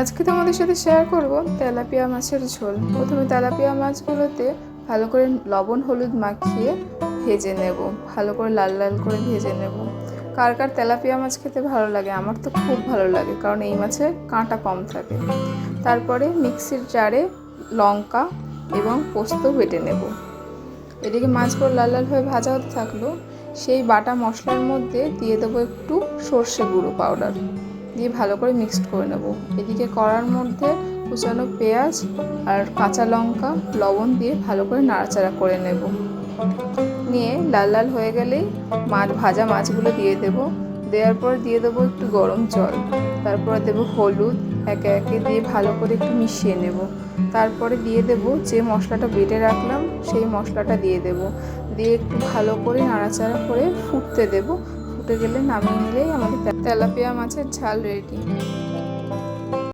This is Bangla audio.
আজকে তোমাদের সাথে শেয়ার করব তেলাপিয়া মাছের ঝোল। প্রথমে তেলাপিয়া মাছগুলোতে ভালো করে লবণ, হলুদ মাখিয়ে ভেজে নেব। ভালো করে লাল লাল করে ভেজে নেব। কার কার তেলাপিয়া মাছ খেতে ভালো লাগে? আমার তো খুব ভালো লাগে, কারণ এই মাছে কাঁটা কম থাকে। তারপরে মিক্সির জারে লঙ্কা এবং পোস্ত বেটে নেব। এদিকে মাছগুলো লাল লাল হয়ে ভাজা হতে থাকল। সেই বাটা মশলার মধ্যে দিয়ে দেবো একটু সর্ষে গুঁড়ো পাউডার দিয়ে ভালো করে মিক্সড করে নেব। এদিকে কড়ার মধ্যে কুচানো পেঁয়াজ আর কাঁচা লঙ্কা, লবণ দিয়ে ভালো করে নাড়াচাড়া করে নেব। নিয়ে লাল লাল হয়ে গেলেই মাছ, ভাজা মাছগুলো দিয়ে দেব। দেওয়ার পর দিয়ে দেবো একটু গরম জল। তারপরে দেবো হলুদ, একে একে দিয়ে ভালো করে একটু মিশিয়ে নেব। তারপরে দিয়ে দেব যে মশলাটা বেটে রাখলাম, সেই মশলাটা দিয়ে দেব। দিয়ে একটু ভালো করে নাড়াচাড়া করে ফুটতে দেব। ফুটে গেলে নামিয়ে নিলেই আমাদের তেলাপিয়া মাছের ঝাল রেডি